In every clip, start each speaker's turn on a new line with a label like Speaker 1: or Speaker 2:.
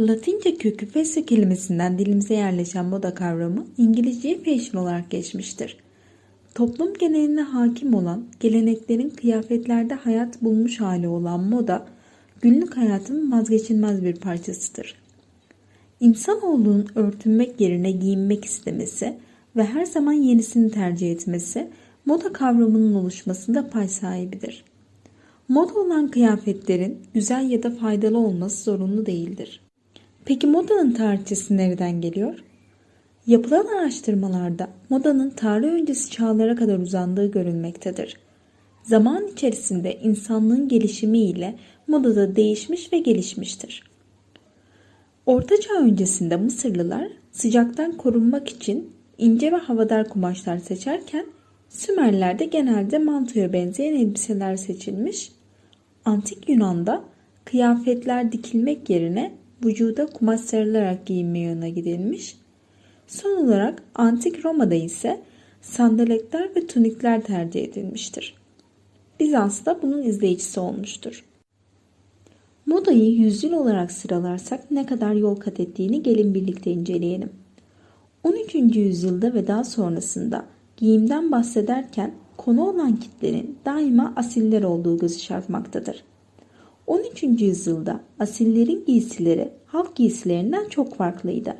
Speaker 1: Latince kökü fesse kelimesinden dilimize yerleşen moda kavramı İngilizceye fashion olarak geçmiştir. Toplum geneline hakim olan, geleneklerin kıyafetlerde hayat bulmuş hali olan moda, günlük hayatın vazgeçilmez bir parçasıdır. İnsanoğlunun örtünmek yerine giyinmek istemesi ve her zaman yenisini tercih etmesi, moda kavramının oluşmasında pay sahibidir. Moda olan kıyafetlerin güzel ya da faydalı olması zorunlu değildir. Peki modanın tarihçesi nereden geliyor? Yapılan araştırmalarda modanın tarih öncesi çağlara kadar uzandığı görülmektedir. Zaman içerisinde insanlığın gelişimi ile moda da değişmiş ve gelişmiştir. Orta Çağ öncesinde Mısırlılar sıcaktan korunmak için ince ve havadar kumaşlar seçerken Sümerler'de genelde mantoya benzeyen elbiseler seçilmiş. Antik Yunan'da kıyafetler dikilmek yerine vücuda kumaş sarılarak giyinme yoluna gidilmiş. Son olarak Antik Roma'da ise sandaletler ve tunikler tercih edilmiştir. Bizans da bunun izleyicisi olmuştur. Modayı yüzyıl olarak sıralarsak ne kadar yol kat ettiğini gelin birlikte inceleyelim. 13. yüzyılda ve daha sonrasında giyimden bahsederken konu olan kitlenin daima asiller olduğu gözü çarpmaktadır. 13. yüzyılda asillerin giysileri halk giysilerinden çok farklıydı.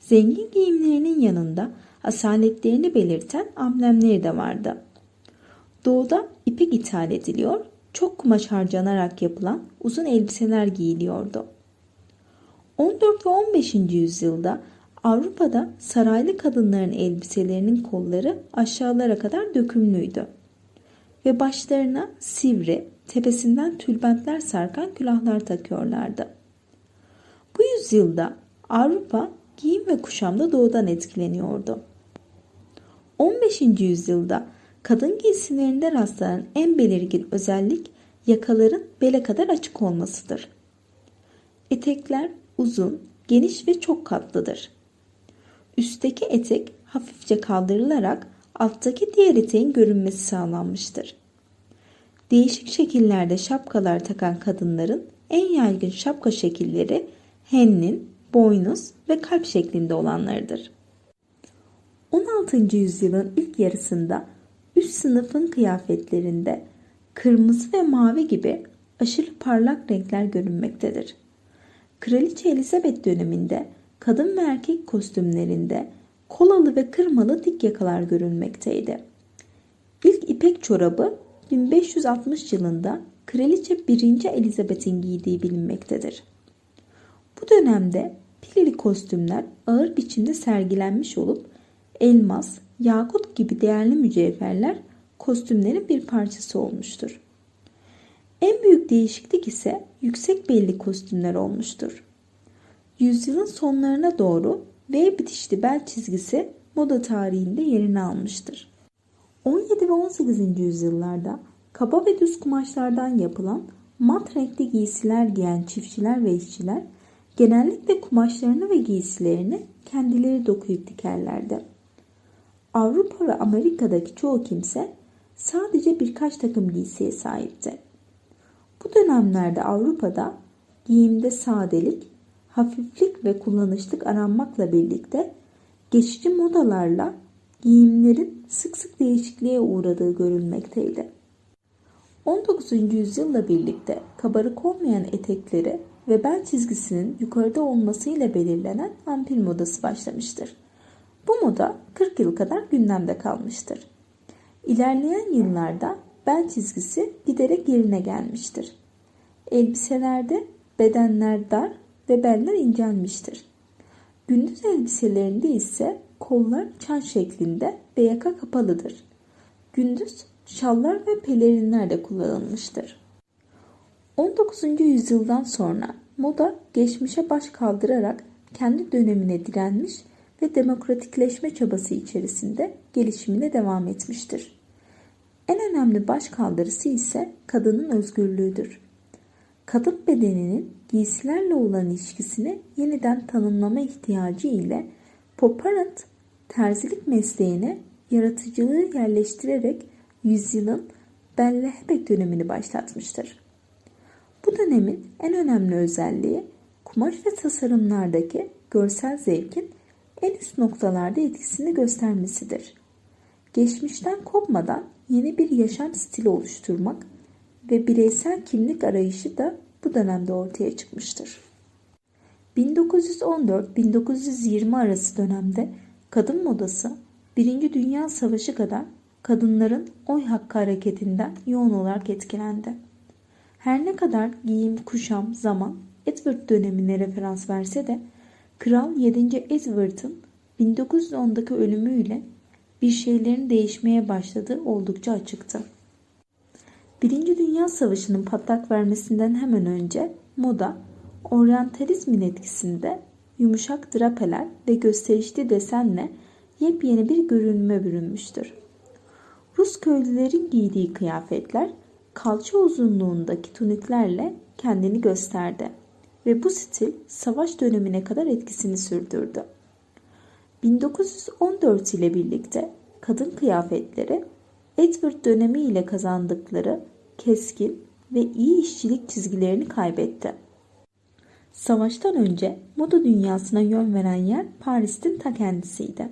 Speaker 1: Zengin giyimlerinin yanında asaletlerini belirten amblemleri de vardı. Doğuda ipek ithal ediliyor, çok kumaş harcanarak yapılan uzun elbiseler giyiliyordu. 14 ve 15. yüzyılda Avrupa'da saraylı kadınların elbiselerinin kolları aşağılara kadar dökümlüydü ve başlarına sivri, tepesinden tülbentler sarkan külahlar takıyorlardı. Bu yüzyılda Avrupa giyim ve kuşamda doğudan etkileniyordu. 15. yüzyılda kadın giysilerinde rastlanan en belirgin özellik yakaların bele kadar açık olmasıdır. Etekler uzun, geniş ve çok katlıdır. Üstteki etek hafifçe kaldırılarak alttaki diğer eteğin görünmesi sağlanmıştır. Değişik şekillerde şapkalar takan kadınların en yaygın şapka şekilleri hennin, boynuz ve kalp şeklinde olanlarıdır. 16. yüzyılın ilk yarısında üst sınıfın kıyafetlerinde kırmızı ve mavi gibi aşırı parlak renkler görünmektedir. Kraliçe Elizabeth döneminde kadın ve erkek kostümlerinde kolalı ve kırmalı dik yakalar görünmekteydi. İlk ipek çorabı 1560 yılında Kraliçe 1. Elizabeth'in giydiği bilinmektedir. Bu dönemde pilili kostümler ağır biçimde sergilenmiş olup elmas, yakut gibi değerli mücevherler kostümlerin bir parçası olmuştur. En büyük değişiklik ise yüksek belli kostümler olmuştur. Yüzyılın sonlarına doğru V bitişli bel çizgisi moda tarihinde yerini almıştır. 17 ve 18. yüzyıllarda kaba ve düz kumaşlardan yapılan mat renkli giysiler giyen çiftçiler ve işçiler genellikle kumaşlarını ve giysilerini kendileri dokuyup dikerlerdi. Avrupa ve Amerika'daki çoğu kimse sadece birkaç takım giysiye sahipti. Bu dönemlerde Avrupa'da giyimde sadelik, hafiflik ve kullanışlık aranmakla birlikte geçici modalarla giyimlerin sık sık değişikliğe uğradığı görülmekteydi. 19. yüzyılla birlikte kabarık olmayan etekleri ve bel çizgisinin yukarıda olmasıyla belirlenen ampil modası başlamıştır. Bu moda 40 yıl kadar gündemde kalmıştır. İlerleyen yıllarda bel çizgisi giderek yerine gelmiştir. Elbiselerde bedenler dar ve beller incelmiştir. Gündüz elbiselerinde ise kollar çan şeklinde ve yaka kapalıdır. Gündüz şallar ve pelerinler de kullanılmıştır. 19. yüzyıldan sonra moda geçmişe baş kaldırarak kendi dönemine direnmiş ve demokratikleşme çabası içerisinde gelişimine devam etmiştir. En önemli baş kaldırısı ise kadının özgürlüğüdür. Kadın bedeninin giysilerle olan ilişkisini yeniden tanımlama ihtiyacı ile Poparant terzilik mesleğine yaratıcılığı yerleştirerek yüzyılın Bellehbek dönemini başlatmıştır. Bu dönemin en önemli özelliği kumaş ve tasarımlardaki görsel zevkin en üst noktalarda etkisini göstermesidir. Geçmişten kopmadan yeni bir yaşam stili oluşturmak ve bireysel kimlik arayışı da bu dönemde ortaya çıkmıştır. 1914-1920 arası dönemde kadın modası Birinci Dünya Savaşı kadar kadınların oy hakkı hareketinden yoğun olarak etkilendi. Her ne kadar giyim, kuşam, zaman Edward dönemine referans verse de Kral 7. Edward'ın 1910'daki ölümüyle bir şeylerin değişmeye başladığı oldukça açıktı. Birinci Dünya Savaşı'nın patlak vermesinden hemen önce moda, oryantalizmin etkisinde yumuşak drapeler ve gösterişli desenle yepyeni bir görünüme bürünmüştür. Rus köylülerin giydiği kıyafetler kalça uzunluğundaki tuniklerle kendini gösterdi ve bu stil savaş dönemine kadar etkisini sürdürdü. 1914 ile birlikte kadın kıyafetleri Edward dönemi ile kazandıkları keskin ve iyi işçilik çizgilerini kaybetti. Savaştan önce moda dünyasına yön veren yer Paris'in ta kendisiydi.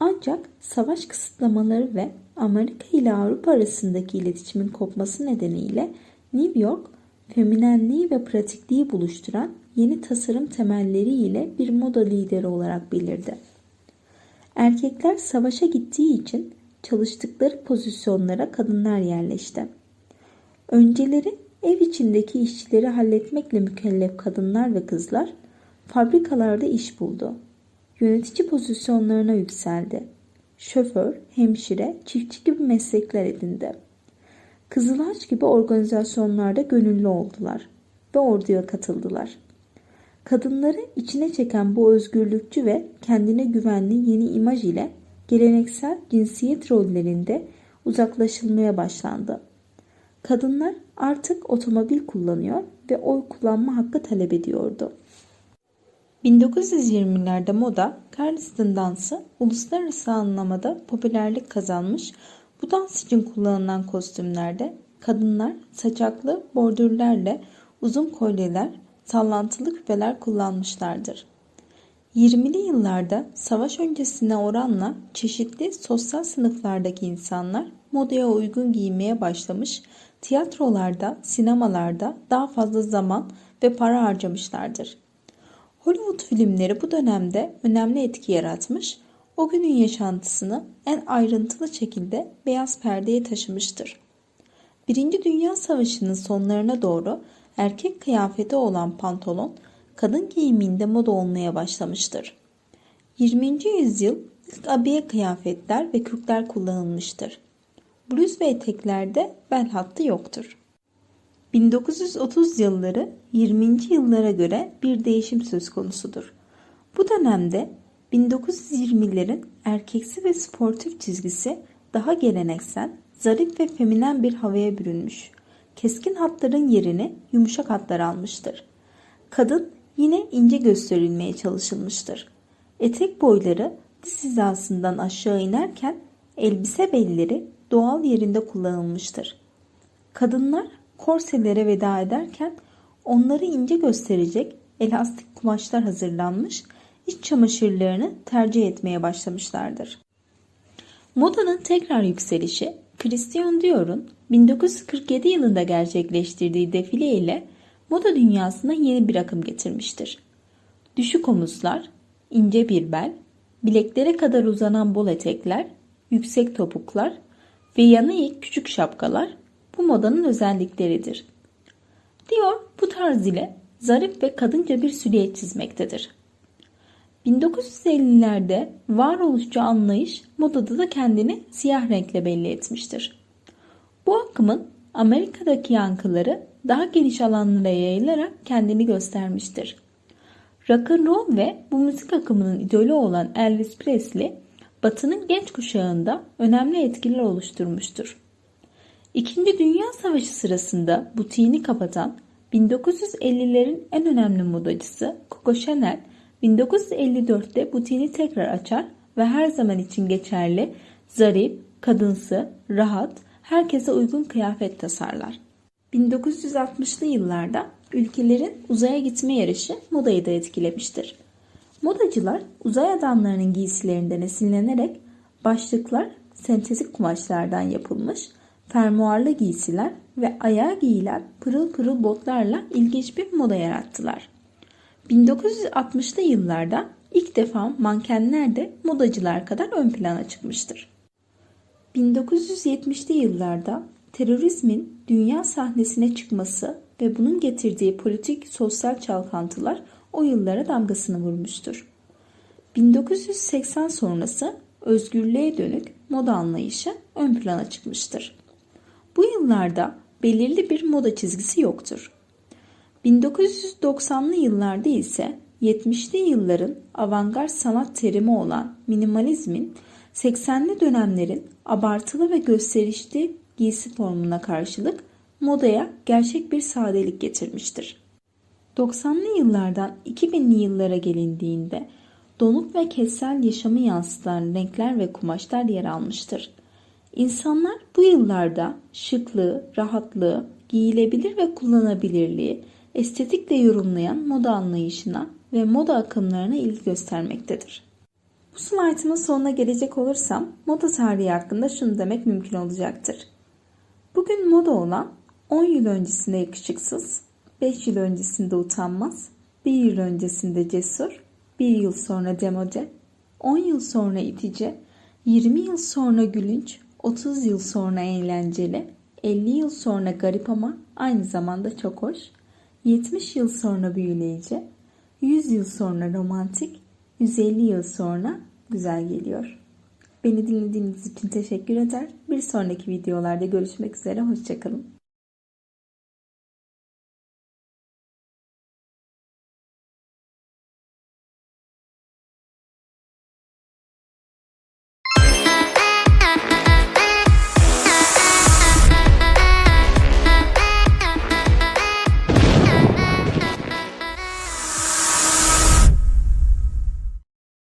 Speaker 1: Ancak savaş kısıtlamaları ve Amerika ile Avrupa arasındaki iletişimin kopması nedeniyle New York, feminenliği ve pratikliği buluşturan yeni tasarım temelleri ile bir moda lideri olarak belirdi. Erkekler savaşa gittiği için çalıştıkları pozisyonlara kadınlar yerleşti. Önceleri ev içindeki işçileri halletmekle mükellef kadınlar ve kızlar fabrikalarda iş buldu. Yönetici pozisyonlarına yükseldi. Şoför, hemşire, çiftçi gibi meslekler edindi. Kızılaç gibi organizasyonlarda gönüllü oldular ve orduya katıldılar. Kadınları içine çeken bu özgürlükçü ve kendine güvenli yeni imaj ile geleneksel cinsiyet rollerinde uzaklaşılmaya başlandı. Kadınlar artık otomobil kullanıyor ve oy kullanma hakkı talep ediyordu. 1920'lerde moda, Charleston dansı uluslararası anlamada popülerlik kazanmış. Bu dans için kullanılan kostümlerde kadınlar saçaklı bordürlerle uzun kolyeler, sallantılı küpeler kullanmışlardır. 20'li yıllarda savaş öncesine oranla çeşitli sosyal sınıflardaki insanlar modaya uygun giymeye başlamış, tiyatrolarda, sinemalarda daha fazla zaman ve para harcamışlardır. Hollywood filmleri bu dönemde önemli etki yaratmış, o günün yaşantısını en ayrıntılı şekilde beyaz perdeye taşımıştır. Birinci Dünya Savaşı'nın sonlarına doğru erkek kıyafeti olan pantolon kadın giyiminde moda olmaya başlamıştır. 20. yüzyıl ilk abiye kıyafetler ve kürkler kullanılmıştır. Bluz ve eteklerde bel hattı yoktur. 1930 yılları 20. yıllara göre bir değişim söz konusudur. Bu dönemde 1920'lerin erkeksi ve sportif çizgisi daha geleneksel, zarif ve feminen bir havaya bürünmüş. Keskin hatların yerini yumuşak hatlar almıştır. Kadın yine ince gösterilmeye çalışılmıştır. Etek boyları diz hizasından aşağı inerken elbise belleri doğal yerinde kullanılmıştır. Kadınlar korselere veda ederken onları ince gösterecek elastik kumaşlar hazırlanmış, iç çamaşırlarını tercih etmeye başlamışlardır. Modanın tekrar yükselişi Christian Dior'un 1947 yılında gerçekleştirdiği defile ile moda dünyasına yeni bir akım getirmiştir. Düşük omuzlar, ince bir bel, bileklere kadar uzanan bol etekler, yüksek topuklar ve yanı eğik küçük şapkalar bu modanın özellikleridir. Dior bu tarz ile zarif ve kadınca bir silüet çizmektedir. 1950'lerde varoluşçu anlayış modada da kendini siyah renkle belli etmiştir. Bu akımın Amerika'daki yankıları daha geniş alanlara yayılarak kendini göstermiştir. Rock and roll ve bu müzik akımının idolü olan Elvis Presley, Batı'nın genç kuşağında önemli etkiler oluşturmuştur. İkinci Dünya Savaşı sırasında butiğini kapatan 1950'lerin en önemli modacısı Coco Chanel 1954'te butiğini tekrar açar ve her zaman için geçerli, zarif, kadınsı, rahat, herkese uygun kıyafet tasarlar. 1960'lı yıllarda ülkelerin uzaya gitme yarışı modayı da etkilemiştir. Modacılar uzay adamlarının giysilerinden esinlenerek başlıklar sentetik kumaşlardan yapılmış, fermuarlı giysiler ve ayağa giyilen pırıl pırıl botlarla ilginç bir moda yarattılar. 1960'lı yıllarda ilk defa mankenler de modacılar kadar ön plana çıkmıştır. 1970'li yıllarda terörizmin dünya sahnesine çıkması ve bunun getirdiği politik sosyal çalkantılar o yıllara damgasını vurmuştur. 1980 sonrası özgürlüğe dönük moda anlayışı ön plana çıkmıştır. Bu yıllarda belirli bir moda çizgisi yoktur. 1990'lı yıllarda ise 70'li yılların avantgard sanat terimi olan minimalizmin 80'li dönemlerin abartılı ve gösterişli giysi formuna karşılık modaya gerçek bir sadelik getirmiştir. 90'lı yıllardan 2000'li yıllara gelindiğinde donuk ve kessel yaşamı yansıtan renkler ve kumaşlar yer almıştır. İnsanlar bu yıllarda şıklığı, rahatlığı, giyilebilir ve kullanabilirliği estetikle yorumlayan moda anlayışına ve moda akımlarına ilgi göstermektedir. Bu slaytımın sonuna gelecek olursam moda tarihi hakkında şunu demek mümkün olacaktır. Bugün moda olan 10 yıl öncesinde yakışıksız, 5 yıl öncesinde utanmaz, 1 yıl öncesinde cesur, 1 yıl sonra demode, 10 yıl sonra itici, 20 yıl sonra gülünç, 30 yıl sonra eğlenceli, 50 yıl sonra garip ama aynı zamanda çok hoş, 70 yıl sonra büyüleyici, 100 yıl sonra romantik, 150 yıl sonra güzel geliyor. Beni dinlediğiniz için teşekkür eder. Bir sonraki videolarda görüşmek üzere. Hoşçakalın.